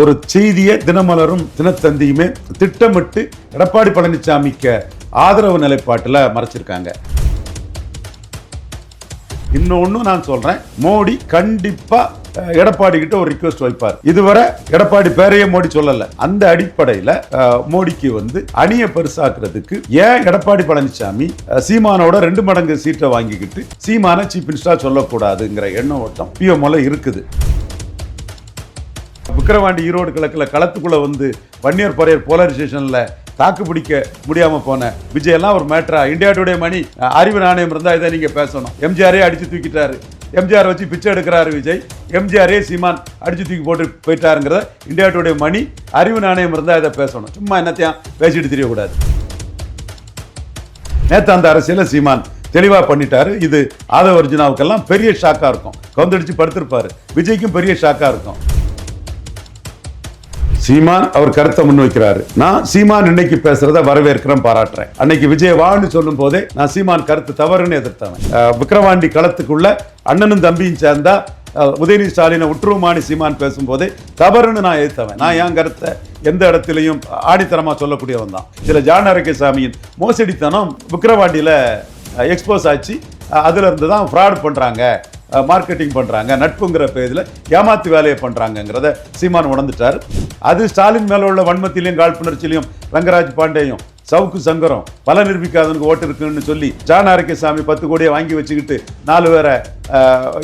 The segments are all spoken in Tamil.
ஒரு செய்தியை தினமலரும் தினத்தந்தியுமே திட்டமிட்டு எடப்பாடி பழனிசாமிக்கு ஆதரவு நிலைப்பாட்டில் மறைச்சிருக்காங்க. இன்னொன்னு நான் சொல்றேன். மோடி கண்டிப்பா எடப்பாடி கிட்ட ஒரு ரிக்வெஸ்ட் வைப்பார். இதுவரை எடப்பாடி பேரையே மோடி சொல்லல. அந்த அடிப்படையில மோடிக்கு வந்து அணியை பெருசாக்குறதுக்கு ஏன் எடப்பாடி பழனிசாமி சீமானோட ரெண்டு மடங்கு சீட்டை வாங்கிக்கிட்டு சீமான சீஃப் மினிஸ்டரா சொல்லக்கூடாதுங்கிற எண்ண ஓட்டம் பிஎம்ஓல இருக்குது. விக்கிரவாண்டி ஈரோடு கிழக்கில் களத்துக்குள்ளே வந்து வன்னியர் பறையர் போலரைசேஷனில் தாக்கு பிடிக்க முடியாமல் போன விஜய் எல்லாம் ஒரு மேட்ரா இந்தியா டுடே மணி அறிவு நாணயம் இருந்தால் இதை நீங்கள் பேசணும். எம்ஜிஆரே அடித்து தூக்கிட்டாரு. எம்ஜிஆர் வச்சு பிச்சை எடுக்கிறாரு விஜய். எம்ஜிஆரே சீமான் அடிச்சு தூக்கி போட்டு போயிட்டாருங்கிறத இந்தியா டுடே மணி அறிவு நாணயம் இருந்தால் இதை பேசணும். சும்மா என்னத்தையும் பேசிட்டு தெரியக்கூடாது. நேற்று அந்த அரசியலில் சீமான் தெளிவாக பண்ணிட்டாரு. இது ஆதவ அர்ஜுனாவுக்கெல்லாம் பெரிய ஷாக்காக இருக்கும். கவுந்தடிச்சு படுத்திருப்பாரு. விஜய்க்கும் பெரிய ஷாக்காக இருக்கும். சீமான் அவர் கருத்தை முன்வைக்கிறாரு. நான் சீமான் இன்னைக்கு பேசுறத வரவேற்கிறேன் பாராட்டுறேன். அன்னைக்கு விஜய் வான்னு சொல்லும் போதே நான் சீமான் கருத்து தவறுன்னு எதிர்த்தவன். விக்ரவாண்டி விக்கிரவாண்டி களத்துக்குள்ள அண்ணனும் தம்பியும் சேர்ந்தா உதயநிதி ஸ்டாலினை உற்றுமானி சீமான் பேசும்போதே தவறுன்னு நான் எதிர்த்தவன். நான் என் கருத்தை எந்த இடத்துலையும் ஆடித்தரமாக சொல்லக்கூடியவன் தான். இதில் ஜான் அரங்கசாமியின் மோசடித்தனம் விக்கிரவாண்டியில எக்ஸ்போஸ் ஆச்சு. அதுலேருந்து தான் ஃப்ராட் பண்ணுறாங்க மார்க்கெட்டிங் பண்ணுறாங்க நட்புங்கிற பேரில் ஏமாத்து வேலையை பண்ணுறாங்கங்கிறத சீமான் உணர்ந்துட்டார். அது ஸ்டாலின் மேலே உள்ள வன்மத்திலையும் காழ்ப்புணர்ச்சியிலையும் ரங்கராஜ் பாண்டேயும் சவுக்கு சங்கரம் பல நிரூபிக்காதவனுக்கு ஓட்டு இருக்குன்னு சொல்லி ஜான் ஆரோக்கியசாமி பத்து கோடியை வாங்கி வச்சுக்கிட்டு நாலு பேரை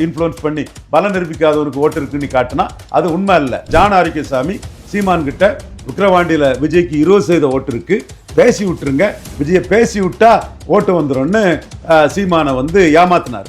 இன்ஃப்ளூயன்ஸ் பண்ணி பல நிரூபிக்காதவனுக்கு ஓட்டு இருக்குன்னு காட்டினா அது உண்மை இல்லை ஜான் ஆரோக்கியசாமி சீமான் கிட்ட விக்கிரவாண்டியில விஜய்க்கு இருபது சதவீத ஓட்டு இருக்கு. பேசி விட்டுருங்க. விஜயை பேசி விட்டா ஓட்டு வந்துடும்னு சீமானை வந்து ஏமாத்தினார்.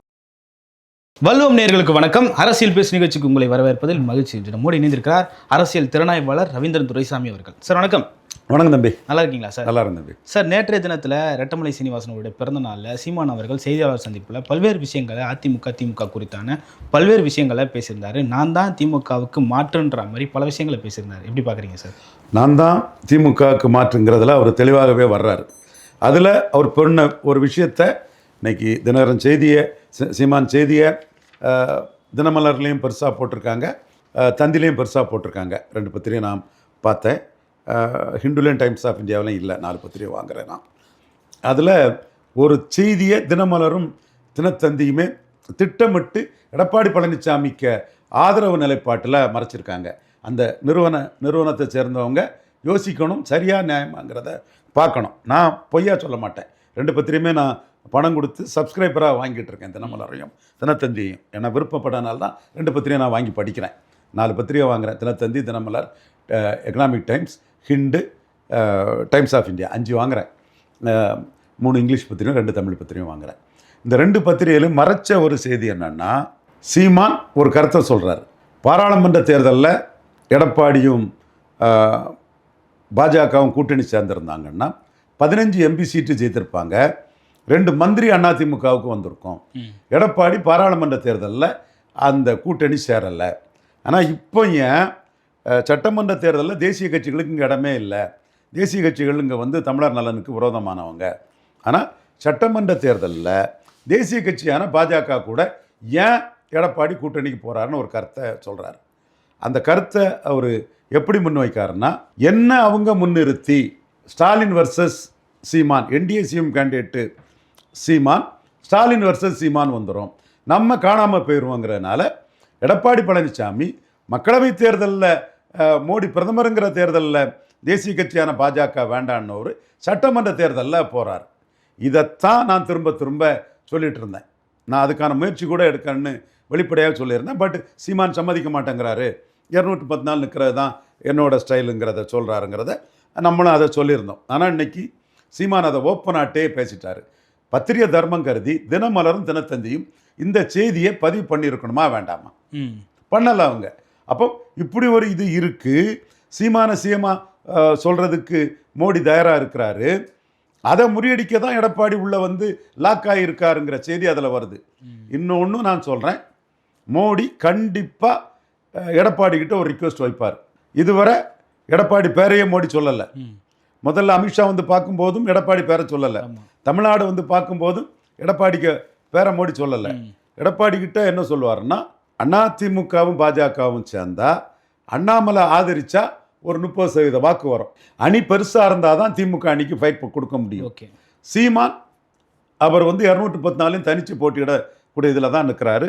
வல்லுவம் நேர்களுக்கு வணக்கம். அரசியல் பேசு நிகழ்ச்சிக்கு உங்களை வரவேற்பதில் மகிழ்ச்சி. இன்று நம்மோடு இணைந்திருக்கிறார் அரசியல் திறனாய்வாளர் ரவீந்திரன் துரைசாமி அவர்கள். சார் வணக்கம். வணக்கம் தம்பி. நல்லா இருக்கீங்களா சார்? நல்லா இருந்தது சார் நேற்றைய தினத்தில் ரெட்டமலை சீனிவாசனுடைய பிறந்த நாளில் சீமான் அவர்கள் செய்தியாளர் சந்திப்பில் பல்வேறு விஷயங்களை அதிமுக திமுக குறித்தான பல்வேறு விஷயங்களை பேசியிருந்தாரு. நான் தான் திமுகவுக்கு மாற்றுன்ற மாதிரி பல விஷயங்களை பேசியிருந்தாரு. எப்படி பார்க்குறீங்க சார்? நான் தான் திமுகவுக்கு மாற்றுங்கிறதுல அவர் தெளிவாகவே வர்றாரு. அதில் அவர் சொன்ன ஒரு விஷயத்தை இன்னைக்கு தினகரன் செய்தியை சீமான் செய்தியை தினமலர்லேயும் பெருசாக போட்டிருக்காங்க. தந்திலையும் பெருசாக போட்டிருக்காங்க. ரெண்டு பத்திரிகையும் நான் பார்த்தேன். அஹ், டைம்ஸ் ஆஃப் இந்தியாவிலையும் இல்லை. நாலு பத்திரிகை வாங்குறேன் நான். அதில் ஒரு செய்தியை தினமலரும் தினத்தந்தியுமே திட்டமிட்டு எடப்பாடி பழனிசாமிக்கு ஆதரவு நிலைப்பாட்டில் மறைச்சிருக்காங்க. அந்த நிறுவன நிறுவனத்தை சேர்ந்தவங்க யோசிக்கணும் சரியாக நியாயமாங்கிறத பார்க்கணும். நான் பொய்யா சொல்ல மாட்டேன். ரெண்டு பத்திரியுமே நான் பணம் கொடுத்து சப்ஸ்கிரைபராக வாங்கிட்டு இருக்கேன் தினமலரையும். தினத்தந்தியையும். ஏன்னா விருப்பப்பட்டனால தான் ரெண்டு பத்திரிகை நான் வாங்கி படிக்கிறேன். நாலு பத்திரிகை வாங்குறேன். Dinathanthi Dinamalar Economic Times Hindu Times of India அஞ்சு வாங்குறேன். அஹ், மூணு இங்கிலீஷ் பத்திரிகையும் ரெண்டு தமிழ் பத்திரிகையும் வாங்குறேன். இந்த ரெண்டு பத்திரிகையிலும் மறைச்ச ஒரு செய்தி என்னன்னா சீமான் ஒரு கருத்தை சொல்றாரு. பாராளுமன்ற தேர்தலில் எடப்பாடியும் பாஜகவும் கூட்டணி சேர்ந்திருந்தாங்கன்னா பதினஞ்சு எம்பி சீட்டு ஜெயித்திருப்பாங்க. ரெண்டு மந்திரி அதிமுகவுக்கு வந்திருக்கும். எடப்பாடி பாராளுமன்ற தேர்தலில் அந்த கூட்டணி சேரலை. ஆனால் இப்போ ஏன் சட்டமன்ற தேர்தலில் தேசிய கட்சிகளுக்கு இங்கே இடமே இல்லை. தேசிய கட்சிகள் இங்கே வந்து தமிழர் நலனுக்கு விரோதமானவங்க. ஆனால் சட்டமன்ற தேர்தலில் தேசிய கட்சியான பாஜக கூட ஏன் எடப்பாடி கூட்டணிக்கு போகிறாருன்னு ஒரு கருத்தை சொல்கிறார் அந்த கருத்தை அவர் எப்படி முன்வைக்காருன்னா என்ன அவங்க முன்னிறுத்தி Stalin versus Seeman NDA CM candidate Seeman Stalin versus Seeman வந்துடும் நம்ம காணாமல் போயிடுவோங்கிறதுனால எடப்பாடி பழனிசாமி மக்களவைத் தேர்தலில் மோடி பிரதமருங்கிற தேர்தலில் தேசிய கட்சியான பாஜக வேண்டான்னு சட்டமன்ற தேர்தலில் போகிறார் இதைத்தான் நான் திரும்ப திரும்ப சொல்லிட்டு இருந்தேன். நான் அதுக்கான முயற்சி கூட எடுக்கணும்னு வெளிப்படையாக சொல்லியிருந்தேன். பட் சீமான் சம்மதிக்க மாட்டேங்கிறாரு. இரநூற்றி பத்து நாள் நிற்கிறது தான் என்னோட ஸ்டைலுங்கிறத சொல்கிறாருங்கிறத நம்மளும் அதை சொல்லியிருந்தோம். ஆனால் இன்னைக்கு சீமான் அதை ஓப்பனாட்டே பேசிட்டாரு. பத்திரிகை தர்மம் கருதி தினமலரும் தினத்தந்தியும் இந்த செய்தியை பதிவு பண்ணியிருக்கணுமா வேண்டாமா? பண்ணல அவங்க. அப்போ இப்படி ஒரு இது இருக்கு. சீமான சீமா அஹ், சொல்றதுக்கு மோடி தயாரா இருக்கிறாரு. அதை முறியடிக்க தான் எடப்பாடி உள்ள வந்து லாக் ஆகியிருக்காருங்கிற செய்தி அதில் வருது. இன்னொன்று நான் சொல்கிறேன் மோடி கண்டிப்பாக எடப்பாடி கிட்ட ஒரு ரிக்வெஸ்ட் வைப்பார். இதுவரை எடப்பாடி பேரையே மோடி சொல்லலை. முதல்ல அமித்ஷா வந்து பார்க்கும்போதும் எடப்பாடி பேரை சொல்லலை. தமிழ்நாடு வந்து பார்க்கும்போதும் எடப்பாடிக்கு பேரை மோடி சொல்லலை. எடப்பாடி கிட்ட என்ன சொல்லுவாருன்னா அதிமுகவும் பாஜகவும் சேர்ந்தா அண்ணாமலை ஆதரிச்சா ஒரு முப்பது சதவீத வாக்கு வரும். அணி பெருசாக இருந்தால் தான் திமுக அணிக்கு ஃபைட் கொடுக்க முடியும். ஓகே. சீமான் அவர் வந்து இரநூத்தி பத்து நாளையும் தனிச்சு போட்டியிடக்கூடிய இதில் தான் நிற்கிறாரு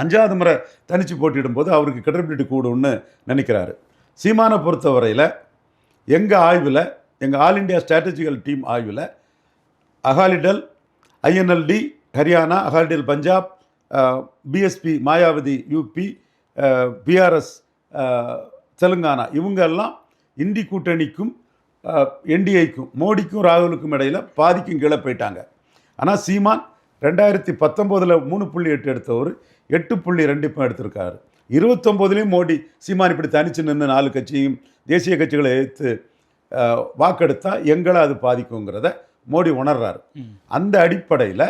அஞ்சாவது முறை தனிச்சு போட்டியிடும்போது அவருக்கு கிரெடிபிலிட்டி கூடும்னு நினைக்கிறாரு. சீமானை பொறுத்தவரையில் எங்கள் ஆய்வில் எங்கள் ஆல் இந்தியா ஸ்ட்ராட்டஜிக்கல் டீம் ஆய்வில் Akali Dal INLD Haryana Akali Dal Punjab BSP Mayawati UP BRS Telangana இவங்கெல்லாம் இந்தி கூட்டணிக்கும் என்டிஐக்கும் மோடிக்கும் ராகுலுக்கும் இடையில் பாதிக்கும் கீழே போயிட்டாங்க. ஆனால் சீமான் ரெண்டாயிரத்தி பத்தொம்போதில் மூணு புள்ளி எட்டு எடுத்தவர் எட்டு புள்ளி ரெண்டு இப்போ எடுத்திருக்காரு. இருபத்தொம்போதுலேயும் மோடி சீமான் இப்படி தனிச்சு நின்று நாலு கட்சியும் தேசிய கட்சிகளை எதிர்த்து அஹ், வாக்கெடுத்தா எங்களை அது பாதிக்குங்கிறத மோடி உணர்றாரு. அந்த அடிப்படையில்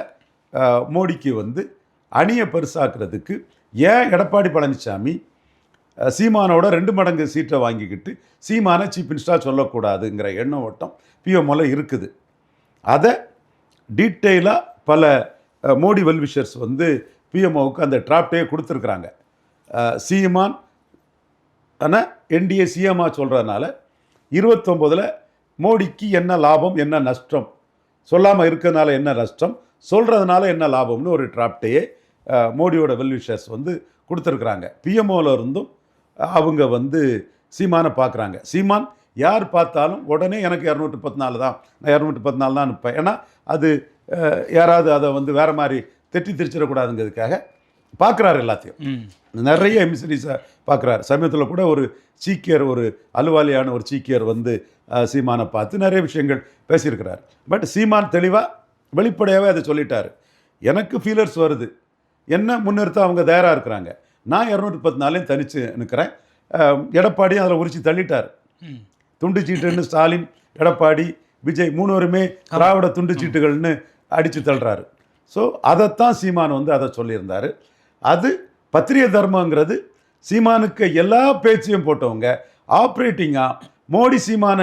மோடிக்கு வந்து அணியை பெருசாக்குறதுக்கு ஏன் எடப்பாடி பழனிசாமி சீமானோட ரெண்டு மடங்கு சீட்டை வாங்கிக்கிட்டு சீமானை சீஃப் மினிஸ்டராக சொல்லக்கூடாதுங்கிற எண்ணம் ஓட்டம் பிஎம்ஓல இருக்குது. அதை டீட்டெயிலாக பல மோடி வெல்விஷர்ஸ் வந்து பிஎம்ஓவுக்கு அந்த டிராப்டே கொடுத்துருக்குறாங்க. சீமான் ஆனால் என்டிஏ சிஎம்மா சொல்கிறதுனால இருபத்தொம்போதில் மோடிக்கு என்ன லாபம் என்ன நஷ்டம்? சொல்லாமல் இருக்கிறதுனால என்ன நஷ்டம்? சொல்கிறதுனால என்ன லாபம்னு ஒரு டிராப்டையே மோடியோட வெல்விஷர்ஸ் வந்து கொடுத்துருக்குறாங்க. பிஎம்ஓவில் இருந்தும் அவங்க வந்து சீமானை பார்க்குறாங்க சீமான் யார் பார்த்தாலும் உடனே எனக்கு இரநூற்றி பத்து நாலு தான் நான் இரநூற்றி பத்து நாலு தான் அனுப்பேன் ஏன்னா அது யாராவது அதை வந்து வேறு மாதிரி தெட்டி திரிச்சிடக்கூடாதுங்கிறதுக்காக பார்க்குறாரு எல்லாத்தையும். நிறைய எமிசரிஸை பார்க்குறாரு. சமயத்தில் கூட ஒரு சீக்கியர் ஒரு அலுவாலியான ஒரு சீக்கியர் வந்து சீமானை பார்த்து நிறைய விஷயங்கள் பேசியிருக்கிறார். பட் சீமான் தெளிவாக வெளிப்படையாகவே அதை சொல்லிட்டாரு. எனக்கு ஃபீலர்ஸ் வருது. என்ன முன்னிறுத்த அவங்க தயாராக இருக்கிறாங்க. நான் இரநூத்தி பத்து நாளையும் தனித்து நிற்கிறேன் எடப்பாடியும் அதில் உரிச்சு தள்ளிட்டார். துண்டு சீட்டுன்னு ஸ்டாலின் எடப்பாடி விஜய் மூணுவருமே திராவிட துண்டு சீட்டுகள்னு அடித்து தள்ளுறாரு. ஸோ அதைத்தான் சீமான் வந்து அதை சொல்லியிருந்தார். அது பத்திரிகை தர்மங்கிறது சீமானுக்கு எல்லா பேச்சையும் போட்டவங்க. ஆப்ரேட்டிங்காக மோடி சீமான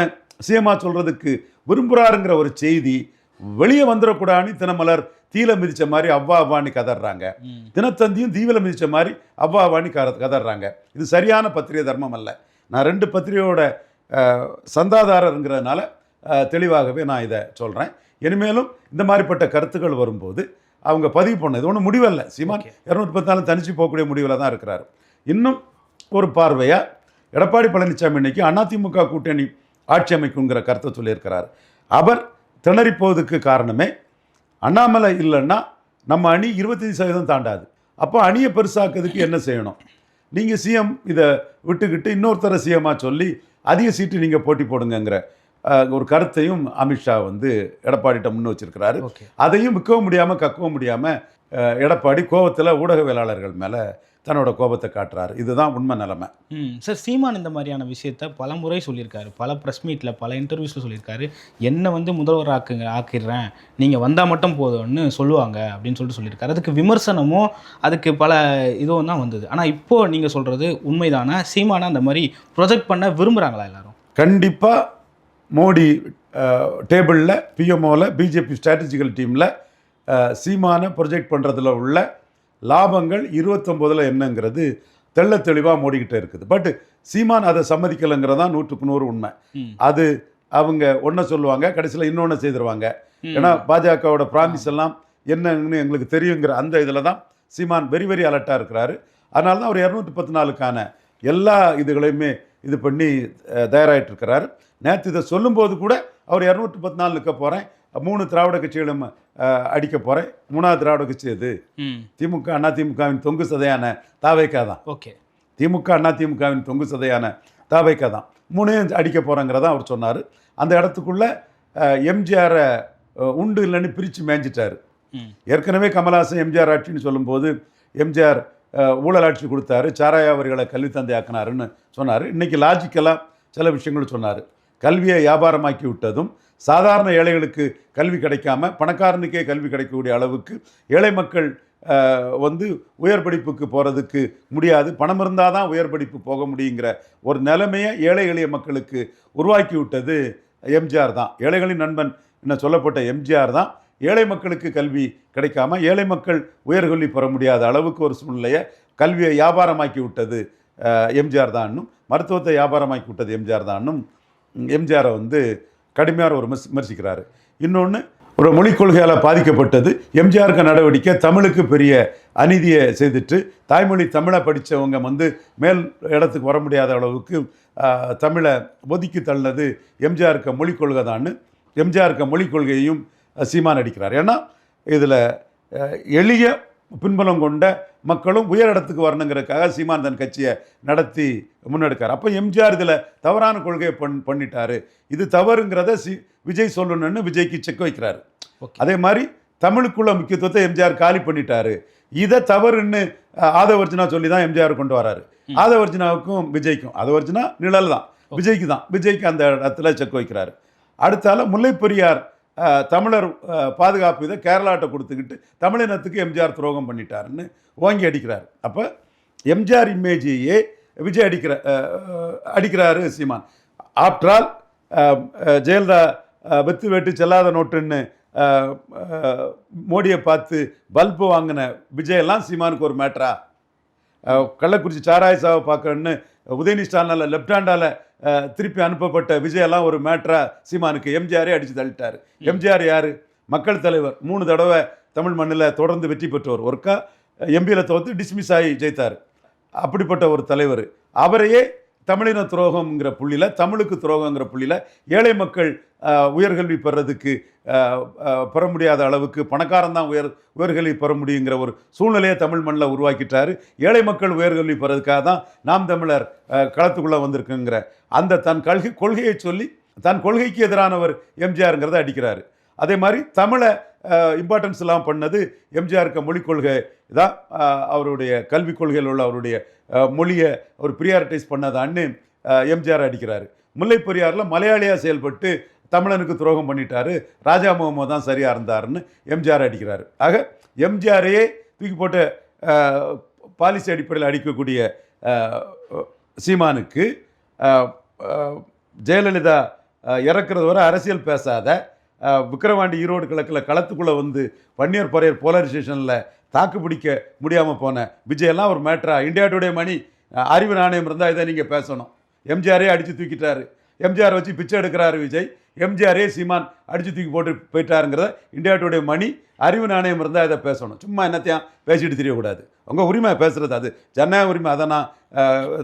சீமா சொல்கிறதுக்கு விரும்புகிறாருங்கிற ஒரு செய்தி வெளியே வந்துடக்கூடாதுன்னு தினமலர் தீல மிதிச்ச மாதிரி அவ்வா அவ்வான்னு கதறாங்க தினத்தந்தியும் தீவில மிதிச்ச மாதிரி அவ்வா அவ்வான்னு கத கதறாங்க இது சரியான பத்திரிகை தர்மம் அல்ல. நான் ரெண்டு பத்திரிகையோட சந்தாதாரருங்கிறதுனால தெளிவாகவே நான் இதை சொல்கிறேன் இனிமேலும் இந்த மாதிரிப்பட்ட கருத்துக்கள் வரும்போது அவங்க பதிவு பண்ணது. ஒன்றும் முடிவல்ல. சீமான். இரநூத்தி பத்தாலும் தனிச்சு போகக்கூடிய முடிவில் தான் இருக்கிறார். இன்னும் ஒரு பார்வையாக எடப்பாடி பழனிசாமி இன்னைக்கு அதிமுக கூட்டணி ஆட்சி அமைக்குங்கிற கருத்தை சொல்லியிருக்கிறார். அவர் திணறி போவதுக்கு காரணமே அண்ணாமலை இல்லைன்னா நம்ம அணி இருபத்தஞ்சி சதவீதம் தாண்டாது. அப்போ அணியை பெருசாக்குறதுக்கு என்ன செய்யணும்? நீங்கள் சிஎம் இதை விட்டுக்கிட்டு இன்னொருத்தரை சிஎம்மாக சொல்லி அதிக சீட்டு நீங்கள் போட்டி போடுங்கங்கிற ஒரு கருத்தையும் அமித்ஷா வந்து எடப்பாடிட்ட முன் வச்சிருக்கிறாரு. ஓகே. அதையும் விற்கவும் முடியாமல் கக்கவும் முடியாமல் எடப்பாடி கோபத்தில் ஊடகவியலாளர்கள் மேலே தன்னோட கோபத்தை காட்டுறாரு. இதுதான் உண்மை நிலைமை. சார் சீமான் இந்த மாதிரியான விஷயத்த பல முறை சொல்லியிருக்காரு. பல ப்ரெஸ் மீட்டில் பல இன்டர்வியூஸில் சொல்லியிருக்காரு. என்னை வந்து முதல்வர் ஆக்குங்க ஆக்கிடுறேன். நீங்கள் வந்தால் மட்டும் போதும்னு சொல்லுவாங்க அப்படின்னு சொல்லிட்டு சொல்லியிருக்காரு. அதுக்கு விமர்சனமும் அதுக்கு பல இதுவும் தான் வந்தது. ஆனால் இப்போது நீங்கள் சொல்கிறது உண்மைதானா? சீமானை அந்த மாதிரி ப்ரொஜெக்ட் பண்ண விரும்புகிறாங்களா எல்லாரும்? கண்டிப்பாக மோடி டேபிளில் பிஎம்ஓவில் பிஜேபி ஸ்ட்ராட்டஜிக்கல் டீமில் சீமானை ப்ரொஜெக்ட் பண்ணுறதுல உள்ள லாபங்கள் இருபத்தொம்போதில் என்னங்கிறது தெள்ள தெளிவாக மோடிக்கிட்டே இருக்குது. பட் சீமான் அதை சம்மதிக்கலைங்கிறது தான் நூற்றுக்கு நூறு உண்மை. அது அவங்க ஒன்றை சொல்லுவாங்க கடைசியில் இன்னொன்று செய்திருவாங்க. ஏன்னா பாஜகவோட ப்ராமிஸ் எல்லாம் என்னன்னு எங்களுக்கு தெரியுங்கிற அந்த இதில் தான் சீமான் வெரி வெரி அலர்ட்டாக இருக்கிறாரு. அதனால தான் அவர் இரநூத்தி பத்து நாலுக்கான எல்லா இதுகளையுமே இது பண்ணி தயாராகிட்டு இருக்கிறாரு. நேற்று இதை சொல்லும்போது கூட அவர் இரநூத்தி பத்து நாலு நிற்க போகிறேன் மூணு திராவிட கட்சிகளும் அடிக்க போகிறேன் மூணாவது திராவிட கட்சி ம். திமுக அண்ணா திமுகவின் தொங்கு சதையான தாவைக்கா தான். ஓகே. திமுக அண்ணா திமுகவின் தொங்கு சதையான தாவைக்கா தான். மூணையும் அடிக்க போகிறேங்கிறதான் அவர் சொன்னார். அந்த இடத்துக்குள்ள எம்ஜிஆரை உண்டு இல்லைன்னு பிரித்து மேய்ஞ்சிட்டாரு. ஏற்கனவே கமலஹாசன் எம்ஜிஆர் ஆட்சின்னு சொல்லும்போது எம்ஜிஆர் ஊழல் ஆட்சி கொடுத்தாரு. சாராய அவர்களை கல்வி தந்தை ஆக்கினாருன்னு சொன்னார். இன்னைக்கு லாஜிக்கலாக சில விஷயங்கள் சொன்னார். கல்வியை வியாபாரமாக்கி விட்டதும் சாதாரண ஏழைகளுக்கு கல்வி கிடைக்காம பணக்காரனுக்கே கல்வி கிடைக்கக்கூடிய அளவுக்கு ஏழை மக்கள் வந்து உயர் படிப்புக்கு போகிறதுக்கு முடியாது. பணம் இருந்தால் தான் உயர் படிப்பு போக முடியுங்கிற ஒரு நிலைமையை ஏழை எளிய மக்களுக்கு உருவாக்கி விட்டது எம்ஜிஆர் தான். ஏழைகளின் நண்பன் என்ன சொல்லப்பட்ட எம்ஜிஆர் தான். ஏழை மக்களுக்கு கல்வி கிடைக்காம ஏழை மக்கள் உயர்கல்வி பெற முடியாத அளவுக்கு ஒரு சூழ்நிலையை கல்வியை வியாபாரமாக்கி விட்டது எம்ஜிஆர் தான்னும் மருத்துவத்தை வியாபாரமாக்கி விட்டது எம்ஜிஆர் தான்னும் எம்ஜிஆரை வந்து கடுமையாக ஒரு விமர்சிக்கிறாரு. இன்னொன்று ஒரு மொழிக் கொள்கையால் பாதிக்கப்பட்டது. எம்ஜிஆருக்கு நடவடிக்கை தமிழுக்கு பெரிய அநீதியை செய்துட்டு தாய்மொழி தமிழை படித்தவங்க வந்து மேல் இடத்துக்கு வர முடியாத அளவுக்கு தமிழை ஒதுக்கி தள்ளினது எம்ஜிஆருக்கு மொழிக் கொள்கை தான்னு எம்ஜிஆருக்கு மொழிக் கொள்கையையும் சீமான் அடிக்கிறார். ஏன்னா இதில் எளிய பின்பலம் கொண்ட மக்களும் உயர் இடத்துக்கு வரணுங்கிறதுக்காக சீமான் தன் கட்சியை நடத்தி முன்னெடுக்கார். அப்போ எம்ஜிஆர் இதில் தவறான கொள்கையை பண் பண்ணிட்டாரு. இது தவறுங்கிறத சி விஜய் சொல்லணும்னு விஜய்க்கு செக் வைக்கிறாரு. அதே மாதிரி தமிழுக்குள்ள முக்கியத்துவத்தை எம்ஜிஆர் காலி பண்ணிட்டாரு. இதை தவறுன்னு ஆதவர்ஜுனா சொல்லி தான் எம்ஜிஆர் கொண்டு வராரு. ஆதவர்ஜுனாவுக்கும் விஜய்க்கும். ஆதவர்ஜுனா நிழல் தான் விஜய்க்கு தான். விஜய்க்கு அந்த இடத்துல செக் வைக்கிறாரு. அடுத்தால முல்லைப் பெரியார் அஹ், தமிழர் பாதுகாப்பு இதை கேரளாட்ட கொடுத்துக்கிட்டு தமிழினத்துக்கு எம்ஜிஆர் துரோகம் பண்ணிட்டாருன்னு ஓங்கி அடிக்கிறார். அப்போ எம்ஜிஆர் இமேஜையே விஜய் அடிக்கிற அடிக்கிறாரு சீமான். ஆப்டரால் ஜெயலலிதா வெத்து வெட்டு செல்லாத நோட்டுன்னு மோடியை பார்த்து பல்பு வாங்கின விஜயெல்லாம் சீமானுக்கு ஒரு மேட்ரா கள்ளக்குறிச்சி சாராயசாவை பார்க்கணுன்னு உதயநிதி ஸ்டாலினால் லெஃப்ட் ஹேண்டால் திருப்பி அனுப்பப்பட்ட விஜயெல்லாம் ஒரு மேட்ரா சீமானுக்கு எம்ஜிஆரே அடித்து தள்ளிட்டார். எம்ஜிஆர் யார்? மக்கள் தலைவர். மூணு தடவை தமிழ் மண்ணில் தொடர்ந்து வெற்றி பெற்றவர் ஒருக்கா எம்பியில் தோற்று டிஸ்மிஸ் ஆகி ஜெயித்தார். அப்படிப்பட்ட ஒரு தலைவர். அவரையே தமிழின துரோகம்ங்கிற புள்ளியில் தமிழுக்கு துரோகங்கிற புள்ளியில் ஏழை மக்கள் உயர்கல்வி பெறதுக்கு பெற முடியாத அளவுக்கு பணக்காரன் தான் உயர் உயர்கல்வி பெற முடியுங்கிற ஒரு சூழ்நிலையை தமிழ் மண்ணில் உருவாக்கிட்டாரு. ஏழை மக்கள் உயர்கல்வி பெறதுக்காக தான் நாம் தமிழர் களத்துக்குள்ளே வந்திருக்குங்கிற அந்த தன் கல்கை கொள்கையை சொல்லி தன் கொள்கைக்கு எதிரானவர் எம்ஜிஆருங்கிறத அடிக்கிறாரு. அதே மாதிரி தமிழை இம்பார்ட்டன்ஸ் எல்லாம் பண்ணது எம்ஜிஆருக்கு மொழிக் கொள்கை இதான் அவருடைய கல்விக் கொள்கையில் உள்ள அவருடைய மொழியை அவர் ப்ரியாரிட்டைஸ் பண்ணதான்னு அஹ், எம்ஜிஆர் அடிக்கிறாரு. முல்லை பெரியாரில் மலையாளியாக செயல்பட்டு தமிழனுக்கு துரோகம் பண்ணிட்டாரு. ராஜா முகமது தான் சரியாக இருந்தாருன்னு எம்ஜிஆர் அடிக்கிறாரு. ஆக எம்ஜிஆரையே தூக்கி போட்ட பாலிசி அடிப்படையில் அடிக்கக்கூடிய சீமானுக்கு ஜெயலலிதா இறக்குறது வரை அரசியல் பேசாத விக்கிரவாண்டி ஈரோடு கிழக்கில் களத்துக்குள்ளே வந்து பன்னீர் பறையர் போலரைசேஷனில் தாக்கு பிடிக்க முடியாமல் போன விஜயெல்லாம் ஒரு மேட்ரா இந்தியா டுடே மணி அறிவு நாணயம் இருந்தால் இதை நீங்கள் பேசணும். எம்ஜிஆரே அடித்து தூக்கிட்டாரு. எம்ஜிஆர் வச்சு பிச்சை எடுக்கிறாரு விஜய். எம்ஜிஆரே சீமான் அடிச்சு தூக்கி போட்டு போயிட்டாருங்கிறத இந்தியா டுடே மணி அறிவு நாணயம் இருந்தால் இதை பேசணும். சும்மா என்னத்தையும் பேசிட்டு தெரியக்கூடாது. உங்கள் உரிமை பேசுகிறது அது. ஜனநாயக உரிமை அதை நான்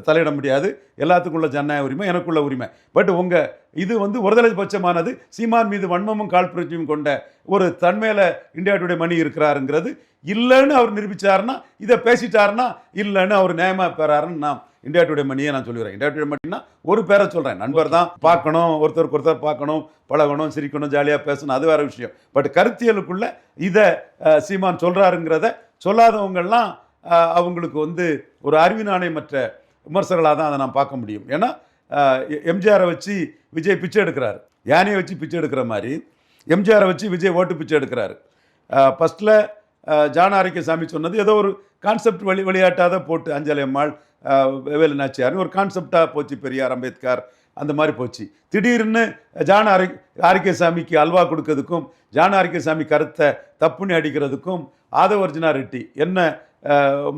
தலையிட முடியாது. எல்லாத்துக்குள்ள ஜனநாயக உரிமை எனக்குள்ள உரிமை. பட் உங்கள் இது வந்து ஒருதலை பட்சமானது. சீமான் மீது வன்மமும் காழ்ப்புணர்ச்சியும் கொண்ட ஒரு தன்மையில் இந்தியா டுடே மணி இருக்கிறாருங்கிறது. இல்லைன்னு அவர் நிரூபித்தாருன்னா இதை பேசிட்டாருன்னா இல்லைன்னு அவர் நியாயமாக பெறாருன்னு நான் இந்தியா டுடே மணியை நான் சொல்லிடுறேன். இந்தியா டுடே மணினா ஒரு பேரை சொல்கிறேன் நண்பர் தான் பார்க்கணும் ஒருத்தருக்கு ஒருத்தர் பார்க்கணும் பழகணும் சிரிக்கணும் ஜாலியாக பேசணும் அது வேற விஷயம். பட் கருத்தியலுக்குள்ள இதை சீமான் சொல்கிறாருங்கிறத சொல்லாதவங்கெல்லாம் அஹ், அவங்களுக்கு வந்து ஒரு அறிவு நாணயமற்ற விமர்சகர்களாக தான் அதை நான் பார்க்க முடியும். ஏன்னா எம்ஜிஆரை வச்சு விஜய் பிச்சை எடுக்கிறார். யானையை வச்சு பிச்சை எடுக்கிற மாதிரி எம்ஜிஆரை வச்சு விஜய் ஓட்டு பிச்சை எடுக்கிறாரு. ஃபஸ்ட்டில் ஜான ஆரோக்கியசாமி சொன்னது ஏதோ ஒரு கான்செப்ட் வழி விளையாட்டாக போட்டு அஞ்சலி அம்மாள் வேலு நாச்சியார்னு ஒரு கான்செப்டாக போச்சு பெரியார் அம்பேத்கர். அந்த மாதிரி போச்சு. திடீர்னு ஜான ஆரி ஆரிக்கசாமிக்கு அல்வா கொடுக்கறதுக்கும் ஜான ஆரிக்கசாமி கருத்தை தப்புன்னு அடிக்கிறதுக்கும் ஆதவர்ஜுனா ரெட்டி என்ன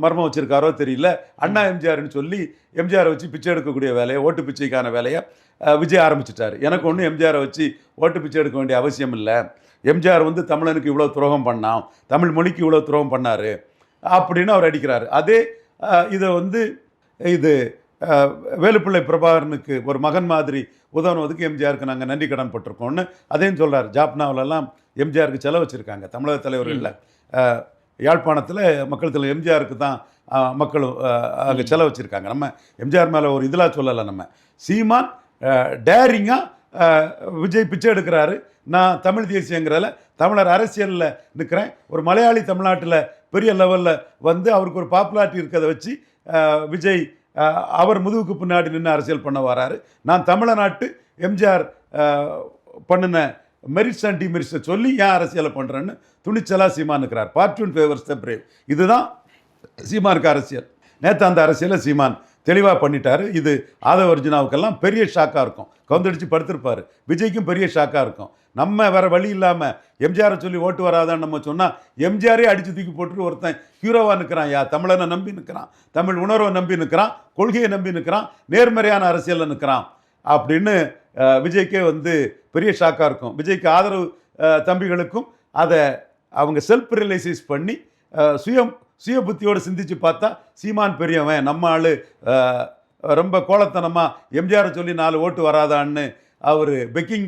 மர்மம் வச்சுருக்காரோ தெரியல. அண்ணா எம்ஜிஆர்னு சொல்லி எம்ஜிஆரை வச்சு பிச்சை எடுக்கக்கூடிய வேலையை ஓட்டு பிச்சைக்கான வேலையை விஜய் ஆரம்பிச்சிட்டார். எனக்கு ஒன்றும் எம்ஜிஆரை வச்சு ஓட்டு பிச்சை எடுக்க வேண்டிய அவசியம் இல்லை. எம்ஜிஆர் வந்து தமிழனுக்கு இவ்வளோ துரோகம் பண்ணான். தமிழ் மொழிக்கு இவ்வளோ துரோகம் பண்ணார். அப்படின்னு அவர் அடிக்கிறார். அதே இதை வந்து இது வேலுப்பிள்ளை பிரபாகரனுக்கு ஒரு மகன் மாதிரி உதவுனதுக்கு எம்ஜிஆருக்கு நாங்கள் நன்றி கடன் பட்டிருக்கோம்னு அதையும் சொல்கிறார் ஜாப்னாவிலலாம் எம்ஜிஆருக்கு செலவு வச்சுருக்காங்க. தமிழக தலைவர்களில் யாழ்ப்பாணத்தில் மக்கள் தலைவர் எம்ஜிஆருக்கு தான் அஹ், மக்கள் அஹ், அங்கே செலவு வச்சுருக்காங்க. நம்ம எம்ஜிஆர் மேலே ஒரு இதெல்லாம் சொல்லலை நம்ம. சீமான் டேரிங்காக விஜய் பிச்சை எடுக்கிறாரு. நான் தமிழ் தேசியங்கிறதுல தமிழர் அரசியலில் நிற்கிறேன் ஒரு மலையாளி தமிழ்நாட்டில் பெரிய லெவலில் வந்து அவருக்கு ஒரு பாப்புலாரிட்டி இருக்கிறத வச்சு விஜய் அவர் முதுகுக்கு பின்னாடி நின்று அரசியல் பண்ண வராரு. நான் தமிழ்நாட்டு எம்ஜிஆர் பண்ணின மெரிட்ஸ் அண்ட் டிமெரிட்ஸை சொல்லி ஏன் அரசியலை பண்ணுறேன்னு துணிச்சலாக சீமான் இருக்கிறார். பார்ட்யூன் ஃபேவர்ஸ் த பிரேவ் இதுதான் சீமானுக்கு அரசியல். நேற்று அந்த அரசியலை சீமான் தெளிவாக பண்ணிட்டாரு. இது ஆதவ அர்ஜுனாவுக்கெல்லாம் பெரிய ஷாக்காக இருக்கும். கவுந்தடிச்சு படுத்திருப்பார். விஜய்க்கும் பெரிய ஷாக்காக இருக்கும். நம்ம வேறு வழி இல்லாமல் எம்ஜிஆரை சொல்லி ஓட்டு வராதான்னு நம்ம சொன்னால் எம்ஜிஆரே அடித்து தூக்கி போட்டுட்டு ஒருத்தன் ஹீரோவாக நிற்கிறான் யா தமிழனை நம்பி நிற்கிறான் தமிழ் உணர்வை நம்பி நிற்கிறான் கொள்கையை நம்பி நிற்கிறான் நேர்மறையான அரசியலில் நிற்கிறான் அப்படின்னு விஜய்க்கே வந்து பெரிய ஷாக்காக இருக்கும். விஜய்க்கு ஆதரவு தம்பிகளுக்கும் அதை அவங்க செல்ஃப் ரியலைசைஸ் பண்ணி சுயம் சுய புத்தியோடு சிந்திச்சு பார்த்தா சீமான் பெரியவன் நம்ம ஆள் ரொம்ப கோலத்தனமாக எம்ஜிஆரை சொல்லி நாலு ஓட்டு வராதான்னு அவர் பெக்கிங்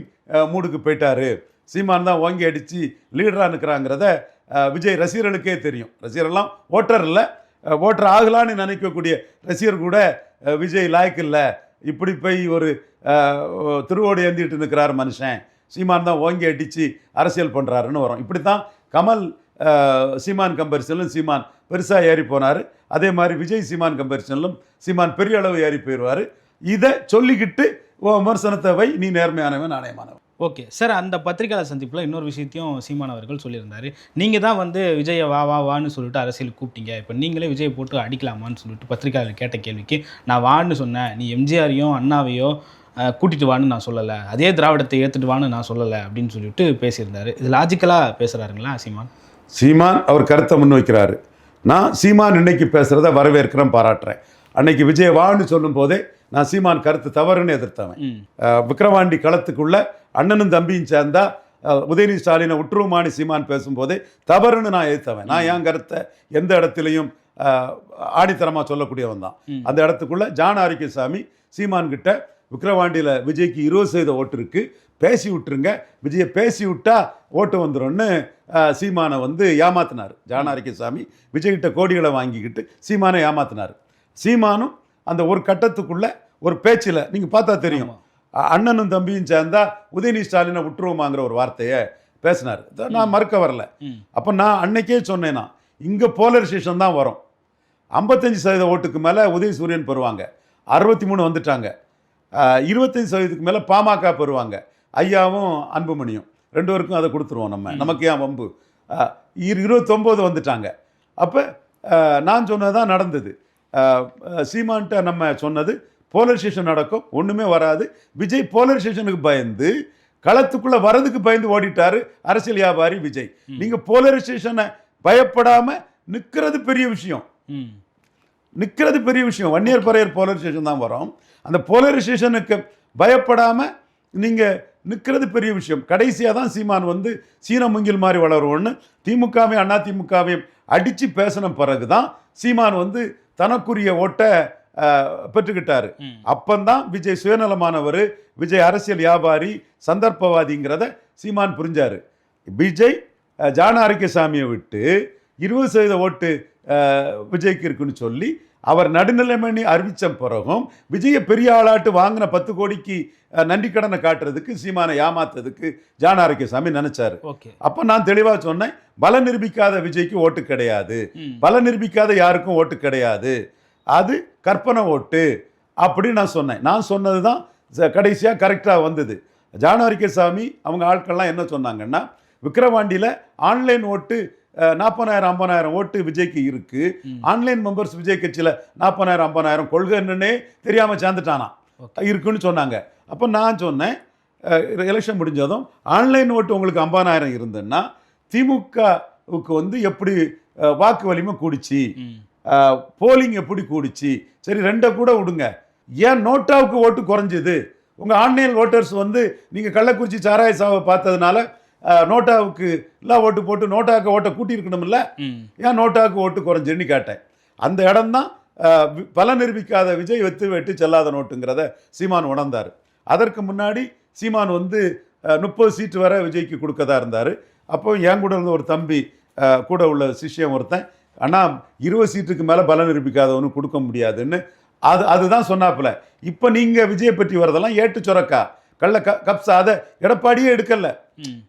மூடுக்கு போயிட்டாரு. சீமான் தான் ஓங்கி அடித்து லீடராக இருக்கிறாங்கிறத விஜய் ரசிகர்களுக்கே தெரியும். ரசிகரெல்லாம் ஓட்டர் இல்லை. ஓட்டர் ஆகலான்னு நினைக்கக்கூடிய ரசிகர் கூட விஜய் லாய்க்கு இல்லை. இப்படி போய் ஒரு திருவோடு ஏந்திட்டு நிற்கிறார் மனுஷன். சீமான் தான் ஓங்கி அடித்து அரசியல் பண்ணுறாருன்னு வரும். இப்படி தான் கமல் சீமான் கம்பரிசனிலும் சீமான் பெருசாக ஏறி போனார். அதே மாதிரி விஜய் சீமான் கம்பரிசனிலும் சீமான் பெரிய அளவு ஏறி போயிடுவார் இதை சொல்லிக்கிட்டு விமர்சனத்தை வை நீ நேர்மையானவன் நாணயமானவன். ஓகே. சார் அந்த பத்திரிகையாளர் சந்திப்பில் இன்னொரு விஷயத்தையும் சீமான் அவர்கள் சொல்லியிருந்தாரு. நீங்கள் தான் வந்து விஜயை வா வா வான்னு சொல்லிட்டு அரசியலுக்கு கூப்பிட்டீங்க. இப்போ நீங்களே விஜயை போட்டு அடிக்கலாமான்னு சொல்லிட்டு பத்திரிகையாளர் கேட்ட கேள்விக்கு நான் வான்னு சொன்னேன். நீ எம்ஜிஆரையும் அண்ணாவையோ கூட்டிட்டு வான்னு நான் சொல்லலை. அதே திராவிடத்தை ஏற்றுட்டு வான்னு நான் சொல்லலை அப்படின்னு சொல்லிட்டு பேசியிருந்தாரு. இது லாஜிக்கலாக பேசுகிறாருங்களா சீமான்? சீமான் அவர் கருத்தை முன்வைக்கிறாரு. நான் சீமான் இன்னைக்கு பேசுகிறத வரவேற்கிறேன் பாராட்டுறேன். அன்னைக்கு விஜய் வான்னு சொல்லும் போதே நான் சீமான் கருத்து தவறுன்னு எதிர்த்தவன். விக்கிரவாண்டி களத்துக்குள்ள அண்ணனும் தம்பியும் சேர்ந்தா உதயநிதி ஸ்டாலினை உற்றுமானி சீமான் பேசும்போதே தவறுன்னு நான் எதிர்த்தவன் நான் என் கருத்தை எந்த இடத்துலையும் அஹ், ஆணித்தரமா சொல்லக்கூடியவன் தான். அந்த இடத்துக்குள்ள ஜான் ஆரோக்கியசாமி சீமான் கிட்ட விக்கிரவாண்டியில் விஜய்க்கு இருபது சதவீத ஓட்டு இருக்கு பேசி விட்டுருங்க. விஜயை பேசி விட்டா ஓட்டு வந்துரும்னு அஹ், சீமானை வந்து ஏமாத்தினார். ஜான் ஆரோக்கியசாமி விஜய்கிட்ட கோடிகளை வாங்கிக்கிட்டு சீமானை ஏமாத்தினார். சீமானும் அந்த ஒரு கட்டத்துக்குள்ள ஒரு பேச்சில் நீங்கள் பார்த்தா தெரியும். அண்ணனும் தம்பியும் சேர்ந்தா உதயநிதி ஸ்டாலினை விட்டுருவோமாங்கிற ஒரு வார்த்தையை பேசினார். நான் மறுக்க வரல. அப்போ நான் அன்னைக்கே சொன்னேன்னா இங்கே போலரைசேஷன் தான் வரும். ஐம்பத்தஞ்சு சதவீத ஓட்டுக்கு மேலே உதய சூரியன் பெறுவாங்க. அறுபத்தி மூணு வந்துட்டாங்க இருபத்தஞ்சு சதவீதத்துக்கு மேலே பாமக பெறுவாங்க. ஐயாவும் அன்புமணியும். ரெண்டு பேருக்கும் அதை கொடுத்துருவோம் நம்ம. நமக்கு ஏன் வம்பு? இருபத்தொம்போது வந்துட்டாங்க. அப்போ நான் சொன்னது தான் நடந்தது. சீமான்ட்ட நம்ம சொன்னது போலரைசேஷன் நடக்கும் ஒன்றுமே வராது. விஜய் போலரைசேஷனுக்கு பயந்து களத்துக்குள்ள வரதுக்கு பயந்து ஓடிட்டாரு அரசியல் வியாபாரி விஜய். நீங்க போலரைசேஷனை பயப்படாம நிக்கிறது பெரிய விஷயம். ம். நிக்கிறது பெரிய விஷயம். வன்னியர் பறையர் போலரைசேஷன் தான் வரும். அந்த போலரைசேஷனுக்கு பயப்படாம நீங்க நிக்கிறது பெரிய விஷயம். கடைசியாக தான் சீமான் வந்து சீன முங்கில் மாதிரி வளருவோன்னு திமுகவையும் அண்ணா திமுகவையும் அடிச்சு பேசின பிறகு தான் சீமான் வந்து தனக்குரிய ஓட்டை பெற்றுக்கிட்டாரு. அப்பந்தான் விஜய் சுயநலமானவர் விஜய் அரசியல் வியாபாரி சந்தர்ப்பவாதிங்கிறத சீமான் புரிஞ்சாரு. விஜய் ஜான ஆரோக்கியசாமியை விட்டு இருபது சதவீத ஓட்டு விஜய்க்கு இருக்குன்னு சொல்லி அவர் நடுநிலைமணி அறிவிச்ச பிறகும் விஜயை பெரிய ஆளாட்டு வாங்கின பத்து கோடிக்கு நன்றி கடனை காட்டுறதுக்கு சீமானை ஏமாத்துறதுக்கு ஜான ஆரோக்கியசாமி நினைச்சாரு. ஓகே. அப்போ நான் தெளிவாக சொன்னேன் பல நிரூபிக்காத விஜய்க்கு ஓட்டு கிடையாது. பல நிரூபிக்காத யாருக்கும் ஓட்டு கிடையாது. அது கற்பனை ஓட்டு அப்படின்னு நான் சொன்னேன். நான் சொன்னது தான் கடைசியாக கரெக்டாக வந்தது. ஜானவரிக்கசாமி அவங்க ஆட்கள்லாம் என்ன சொன்னாங்கன்னா விக்கிரவாண்டியில் ஆன்லைன் ஓட்டு நாற்பதாயிரம் ஐம்பதாயிரம் ஓட்டு விஜய்க்கு இருக்கு. ஆன்லைன் மெம்பர்ஸ் விஜய் கட்சியில் நாற்பதாயிரம் ஐம்பதாயிரம் கொள்கை என்னன்னே தெரியாமல் சேர்ந்துட்டானா. இருக்குன்னு சொன்னாங்க. அப்போ நான் சொன்னேன் எலெக்ஷன் முடிஞ்சதும் ஆன்லைன் ஓட்டு உங்களுக்கு ஐம்பதாயிரம் இருந்ததுன்னா திமுகவுக்கு வந்து எப்படி வாக்கு வலிமை கூடிச்சு போலிங் எப்படி கூடிச்சு சரி ரெண்டை கூட விடுங்க. ஏன் நோட்டாவுக்கு ஓட்டு குறைஞ்சது? உங்கள் ஆன்லைன் ஓட்டர்ஸ் வந்து நீங்கள் கள்ளக்குறிச்சி சாராய சாவை பார்த்ததுனால நோட்டாவுக்கு எல்லாம் ஓட்டு போட்டு நோட்டாவுக்கு ஓட்டை கூட்டியிருக்கணும்ல. ஏன் நோட்டாவுக்கு ஓட்டு குறைஞ்சுன்னு கேட்டேன். அந்த இடம்தான் பல நிரூபிக்காத விஜய் வெத்து வெட்டு செல்லாத நோட்டுங்கிறத சீமான் உணர்ந்தார். அதற்கு முன்னாடி சீமான் வந்து முப்பது சீட்டு வரை விஜய்க்கு கொடுக்கதா இருந்தார். அப்போ என் கூட இருந்த ஒரு தம்பி கூட உள்ள சிஷ்யம் ஒருத்தன் ஆனால் இருபது சீட்டுக்கு மேலே பல நிரூபிக்காதவனு கொடுக்க முடியாதுன்னு அது அதுதான் சொன்னாப்புல. இப்போ நீங்கள் விஜயை பற்றி வரதெல்லாம் ஏட்டு சுரக்கா. கள்ள க கப்ஸா அதை எடப்பாடியே எடுக்கல.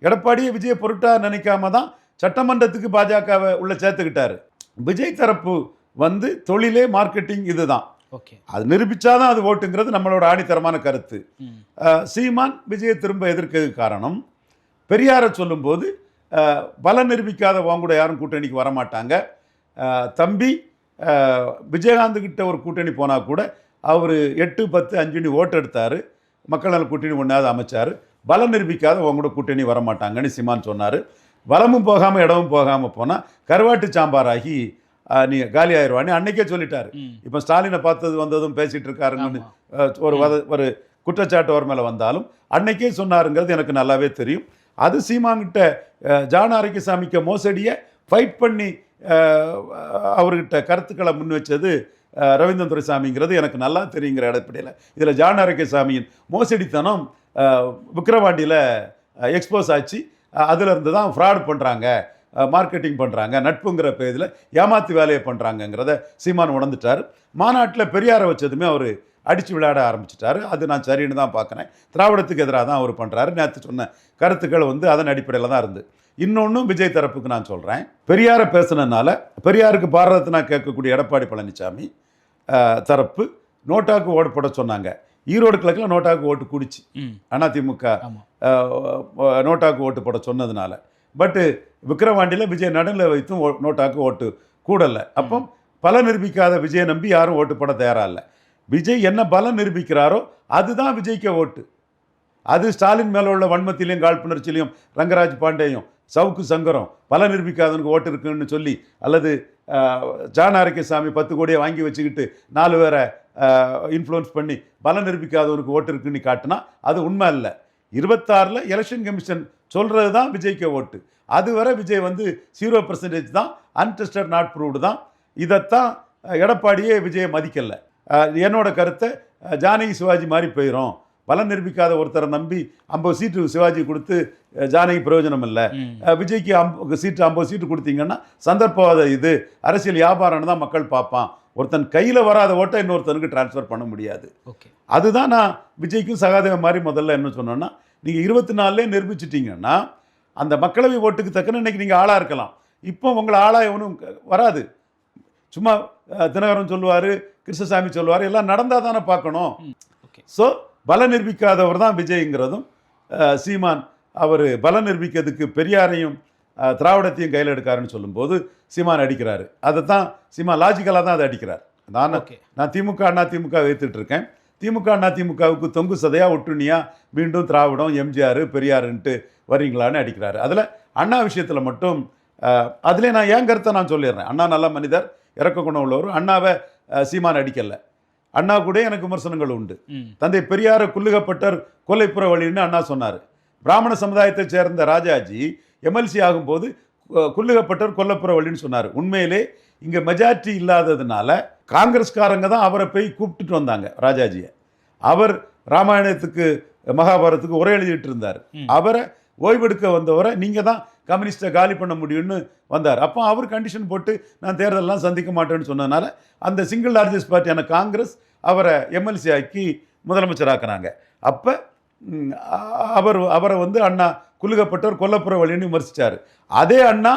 எடப்பாடியே விஜய பொருட்டா நினைக்காம தான் சட்டமன்றத்துக்கு பாஜகவை உள்ள சேர்த்துக்கிட்டாரு. விஜய் தரப்பு வந்து தொழிலே மார்க்கெட்டிங் இதுதான். ஓகே. அது நிரூபிச்சாதான் அது ஓட்டுங்கிறது நம்மளோட ஆணித்தரமான கருத்து. சீமான் விஜயை திரும்ப எதிர்க்கிறதுக்கு காரணம். பெரியாரை சொல்லும்போது பலம் நிரூபிக்காத கூட யாரும் கூட்டணிக்கு வரமாட்டாங்க. தம்பி அஹ், விஜயகாந்த் கிட்ட ஒரு கூட்டணி போனால் கூட அவர் எட்டு பத்து அஞ்சுன்னு ஓட்டு எடுத்தார் மக்கள் நல கூட்டணி ஒன்றாவது அமைச்சார். பலம் நிரூபிக்காத உன் கூட கூட்டணி வரமாட்டாங்கன்னு சீமான் சொன்னார். வலமும் போகாமல் இடமும் போகாமல் போனால் கருவாட்டு சாம்பாராகி நீ காலி ஆயிடுவான்னு அன்னைக்கே சொல்லிட்டாரு. இப்போ ஸ்டாலினை பார்த்தது வந்ததும் பேசிட்டு இருக்காருங்கன்னு ஒரு வத ஒரு குற்றச்சாட்டு அவர் மேலே வந்தாலும் அன்னைக்கே சொன்னாருங்கிறது எனக்கு நல்லாவே தெரியும். அது சீமாங்கிட்ட அஹ், ஜான ஆரோக்கியசாமிக்கு மோசடியை ஃபைட் பண்ணி அவர்கிட்ட கருத்துக்களை முன் வச்சது ரவீந்திரன் துரைசாமிங்கிறது எனக்கு நல்லா தெரியுங்கிற அடிப்படையில். இதில் ஜான ஆரோக்கியசாமியின் மோசடித்தனம் விக்ரவாண்டியில் எக்ஸ்போஸ் ஆச்சு. அதிலிருந்து தான் ஃப்ராட் பண்ணுறாங்க மார்க்கெட்டிங் பண்ணுறாங்க நட்புங்கிற பேரில் ஏமாத்து வேலையை பண்ணுறாங்கங்கிறத சீமான் உணர்ந்துட்டார். மாநாட்டில் பெரியாரை வச்சதுமே அவர் அடித்து விளையாட ஆரம்பிச்சிட்டாரு. அது நான் சரின்னு தான் பார்க்குறேன். திராவிடத்துக்கு எதிராக தான் அவர் பண்ணுறாரு நேற்று சொன்ன கருத்துக்கள் வந்து அதன் அடிப்படையில் தான் இருந்து. இன்னொன்றும் விஜய் தரப்புக்கு நான் சொல்கிறேன் பெரியாரை பேசுனதுனால பெரியாருக்கு பாரதத்தை கேட்கக்கூடிய எடப்பாடி பழனிசாமி தரப்பு நோட்டாக்கு ஓடப்பட சொன்னாங்க. ஈரோடு கிழக்கில் நோட்டாக்கு ஓட்டு கூடிச்சு. அதிமுக நோட்டாக்கு ஓட்டு போட சொன்னதுனால. பட்டு விக்கிரவாண்டியில் விஜய் நடுநிலை வைத்தும் நோட்டாக்கு ஓட்டு கூடலை. அப்போ பலம் நிரூபிக்காத விஜயை நம்பி யாரும் ஓட்டு போட தயாரா இல்லை. விஜய் என்ன பலம் நிரூபிக்கிறாரோ அதுதான் விஜய்க்கு ஓட்டு. அது ஸ்டாலின் மேலே உள்ள வன்மத்திலையும் காழ்ப்புணர்ச்சியிலையும் ரங்கராஜ் பாண்டேயும் சவுக்கு சங்கரம் பல நிரூபிக்காதவனுக்கு ஓட்டு இருக்குன்னு சொல்லி அல்லது அஹ், ஜான் ஆரோக்கியசாமி பத்து கோடியை வாங்கி வச்சுக்கிட்டு நாலு பேரை இன்ஃப்ளூயன்ஸ் பண்ணி பல நிரூபிக்காதவனுக்கு ஓட்டு இருக்குன்னு காட்டினா அது உண்மை இல்லை இருபத்தாறில் எலெக்ஷன் கமிஷன் சொல்கிறது தான் விஜய்க்கு ஓட்டு. அதுவரை விஜய் வந்து ஜீரோ பர்சன்டேஜ் தான் அன்டெஸ்டட் நாட் ப்ரூவ்டு தான். இதைத்தான் எடப்பாடியே விஜயை மதிக்கலை. என்னோட கருத்தை ஜானகி சிவாஜி மாதிரி போயிடும் பலம் நிரூபிக்காத ஒருத்தரை நம்பி ஐம்பது சீட்டு சிவாஜி கொடுத்து ஜானகி பிரயோஜனம் இல்லை. விஜய்க்கு ஐம்பது சீட்டு ஐம்பது சீட்டு கொடுத்தீங்கன்னா சந்தர்ப்பவாத இது. அரசியல் வியாபாரம்னு தான் மக்கள் பார்ப்பான். ஒருத்தன் கையில் வராத ஓட்டை இன்னொருத்தனுக்கு டிரான்ஸ்ஃபர் பண்ண முடியாது. ஓகே. அதுதான் நான் விஜய்க்கும் சகாதேவன் மாதிரி முதல்ல என்ன சொன்னேன்னா நீங்கள் இருபத்தி நாலுலேயே நிரூபிச்சிட்டிங்கன்னா அந்த மக்களவை ஓட்டுக்கு தக்கன இன்னைக்கு நீங்கள் ஆளாக இருக்கலாம். இப்போ உங்களை ஆளாக க- வராது. சும்மா தினகரன் சொல்லுவார் கிருஷ்ணசாமி சொல்லுவார் எல்லாம் நடந்தால் தானே பார்க்கணும். ஓகே. ஸோ பல நிரூபிக்காதவர் தான் விஜய்ங்கிறதும் சீமான் அவர் பல நிரூபிக்கிறதுக்கு பெரியாரையும் திராவிடத்தையும் கையில் எடுக்காருன்னு சொல்லும்போது சீமான் அடிக்கிறாரு. அதை தான் சீமான் லாஜிக்கலாக தான் அதை அடிக்கிறார். நான் நான் திமுக அண்ணா திமுக வைத்துட்டு இருக்கேன் திமுக அண்ணா திமுகவுக்கு தொங்கு சதையா ஒட்டுணியா மீண்டும் திராவிடம் எம்ஜிஆர் பெரியாருன்ட்டு வரீங்களான்னு அடிக்கிறாரு. அதில் அண்ணா விஷயத்தில் மட்டும் அதிலே நான் என் கருத்தை நான் சொல்லிடுறேன்? அண்ணா நல்ல மனிதர் இறக்க குணம் உள்ளவர். அண்ணாவை சீமான் அடிக்கல. அண்ணா கூட எனக்கு விமர்சனங்கள் உண்டு. தந்தை பெரியார குல்லுகப்பட்டர் கொல்லைப்புற வழின்னு அண்ணா சொன்னார். பிராமண சமுதாயத்தைச் சேர்ந்த ராஜாஜி எம்எல்சி ஆகும்போது கு- குல்லுகப்பட்டர் கொல்லப்புற வழின்னு சொன்னார். உண்மையிலே இங்கே மெஜாரிட்டி இல்லாததுனால காங்கிரஸ்காரங்க தான் அவரை போய் கூப்பிட்டுட்டு வந்தாங்க ராஜாஜியை. அவர் ராமாயணத்துக்கு மகாபாரதத்துக்கு உரை எழுதிட்டு இருந்தார். அவரை ஓய்வெடுக்க வந்தவரை நீங்கள் தான் கம்யூனிஸ்ட்டை காலி பண்ண முடியும்னு வந்தார். அப்போ அவர் கண்டிஷன் போட்டு நான் தேர்தலெல்லாம் சந்திக்க மாட்டேன்னு சொன்னதுனால அந்த சிங்கிள் லார்ஜஸ்ட் பார்ட்டியான காங்கிரஸ் அவரை எம்எல்சி ஆக்கி முதலமைச்சராக்குனாங்க அப்போ அவர் அவரை வந்து அண்ணா குலுகப்பட்டவர் கொல்லப்புற வழின்னு விமர்சித்தார் அதே அண்ணா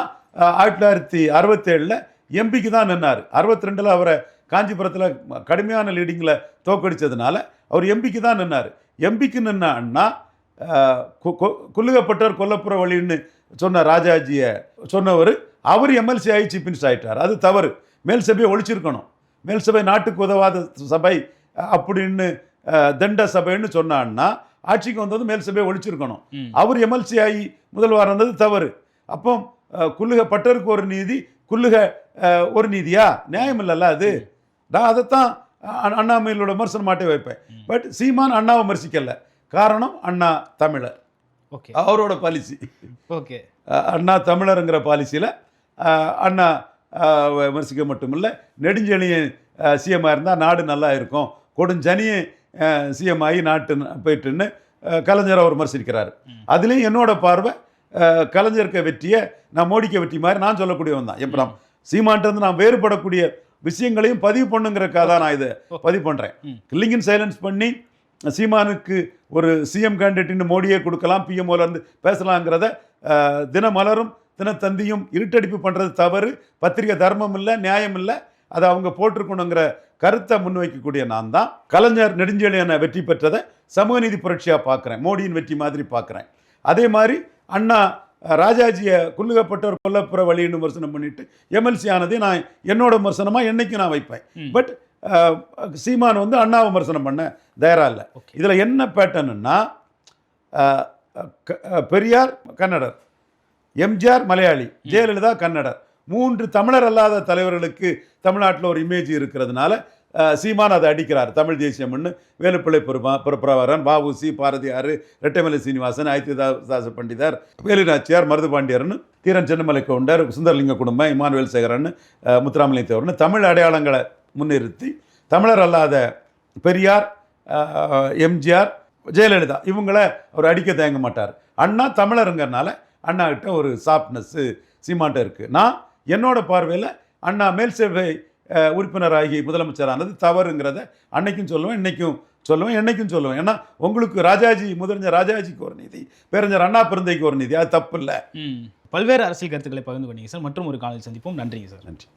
ஆயிரத்தி தொள்ளாயிரத்தி அறுபத்தேழில் எம்பிக்கு தான் நின்னார். அறுபத்தி ரெண்டில் அவரை காஞ்சிபுரத்தில் கடுமையான லீடிங்கில் தோக்கடித்ததுனால அவர் எம்பிக்கு தான் நின்னார். எம்பிக்கு நின்ன அண்ணா அஹ், குல்லுகப்பட்டவர் கொல்லப்புற வழின்னு சொன்ன ராஜாஜியை சொன்னவர் அவர் எம்எல்சி ஆகி சீஃப் மினிஸ்டர் ஆகிட்டார் அது தவறு. மேல் சபையை ஒழிச்சிருக்கணும். மேல் சபை நாட்டுக்கு உதவாத சபை அப்படின்னு தண்ட சபைன்னு சொன்னான்னா ஆட்சிக்கு வந்தது மேல் சபையை ஒழிச்சிருக்கணும். அவர் எம்எல்சி ஆகி முதல்வர் இருந்தது தவறு. அப்போ குல்லுக பட்டருக்கு ஒரு நீதி குல்லுக ஒரு நீதியா? நியாயம் இல்லைல்ல அது. நான் அதைத்தான் அ- அண்ணாமலையோட விமர்சனம் மாட்டே வைப்பேன். பட் சீமான் அண்ணாவை விமர்சிக்கல. காரணம் அண்ணா தமிழர். ஓகே. அவரோட பாலிசி. ஓகே. அண்ணா தமிழருங்கிற பாலிசியில் அண்ணா விமர்சிக்க மட்டுமில்லை. நெடுஞ்செழியன் சிஎம்மாக இருந்தால் நாடு நல்லா இருக்கும். கொடுஞ்சனியும் சிஎம் ஆகி நாட்டு போயிட்டுன்னு கலைஞர் அவர் விமர்சிக்கிறார். அதுலேயும் என்னோட பார்வை கலைஞருக்கு வெற்றியை நான் மோடிக்க வெற்றி மாதிரி நான் சொல்லக்கூடியவன் தான். இப்போ நான் சீமான்ட்டு நான் வேறுபடக்கூடிய விஷயங்களையும் பதிவு பண்ணுங்கிறக்காக தான் நான் இதை பதிவு பண்ணுறேன். கில்லிங்கின் சைலன்ஸ் பண்ணி சீமானுக்கு ஒரு சிஎம் கேண்டிடேட்னு மோடியே கொடுக்கலாம் பிஎம்ஓல இருந்து பேசலாங்கிறத தினமலரும் தினத்தந்தியும் இருட்டடிப்பு பண்ணுறது தவறு பத்திரிகை தர்மம் இல்லை நியாயம் இல்லை அதை அவங்க போட்டிருக்கணுங்கிற கருத்தை முன்வைக்கக்கூடிய நான் தான். கலைஞர் நெடுஞ்செழியனை வெற்றி பெற்றதை சமூக நீதி புரட்சியாக பார்க்குறேன். மோடியின் வெற்றி மாதிரி பார்க்குறேன். அதே மாதிரி அண்ணா ராஜாஜியை குல்லுகப்பட்டவர் கொல்லப்புற வழின்னு விமர்சனம் பண்ணிட்டு எம்எல்சி ஆனதை நான் என்னோட விமர்சனமாக என்னைக்கு நான் வைப்பேன். பட் சீமான் வந்து அண்ணா விமர்சனம் பண்ண தயாரா இல்லை. இதில் என்ன பேட்டர்னுன்னா பெரியார் கன்னடர் எம்ஜிஆர் மலையாளி ஜெயலலிதா கன்னடர். மூன்று தமிழர் அல்லாத தலைவர்களுக்கு தமிழ்நாட்டில் ஒரு இமேஜ் இருக்கிறதுனால சீமான் அதை அடிக்கிறார். தமிழ் தேசியம்னு வேலுப்பிள்ளை பெருமா புறப்புறவரன் வாவுசி பாரதியார் ரெட்டைமலை சீனிவாசன் ஐத்தியதாச பண்டிதர் வேலுநாச்சியார் மருதுபாண்டியர்னு தீரன் சென்னமலை கவுண்டர் சுந்தரலிங்க குடும்பம் இமானுவேல் சேகரன் முத்துராமலிங்க தேவர்னு தமிழ் அடையாளங்களை முன்னிறுத்தி தமிழர் அல்லாத பெரியார் எம்ஜிஆர் ஜெயலலிதா இவங்களை அவர் அடிக்க தயங்க மாட்டார். அண்ணா தமிழருங்கிறனால அண்ணா கிட்ட ஒரு சாஃப்ட்னஸ்ஸு சீமான்ட்ட இருக்குது நான் என்னோட பார்வையில் அண்ணா மேல் சேவை அஹ், உறுப்பினராகி முதலமைச்சரானது தவறுங்கிறத அன்னைக்கும் சொல்லுவேன் இன்னைக்கும் சொல்லுவேன் என்னைக்கும் சொல்லுவேன். ஏன்னா உங்களுக்கு ராஜாஜி முதலமைச்சர் ராஜாஜிக்கு ஒரு நீதி பேரஞ்சர் அண்ணா பிறந்தைக்கு ஒரு நீதி அது தப்பு இல்லை. பல்வேறு அரசியல் கருத்துக்களை பகிர்ந்து கொண்டீங்க சார். மற்றும் ஒரு காலையில் சந்திப்போம். நன்றிங்க சார். நன்றி.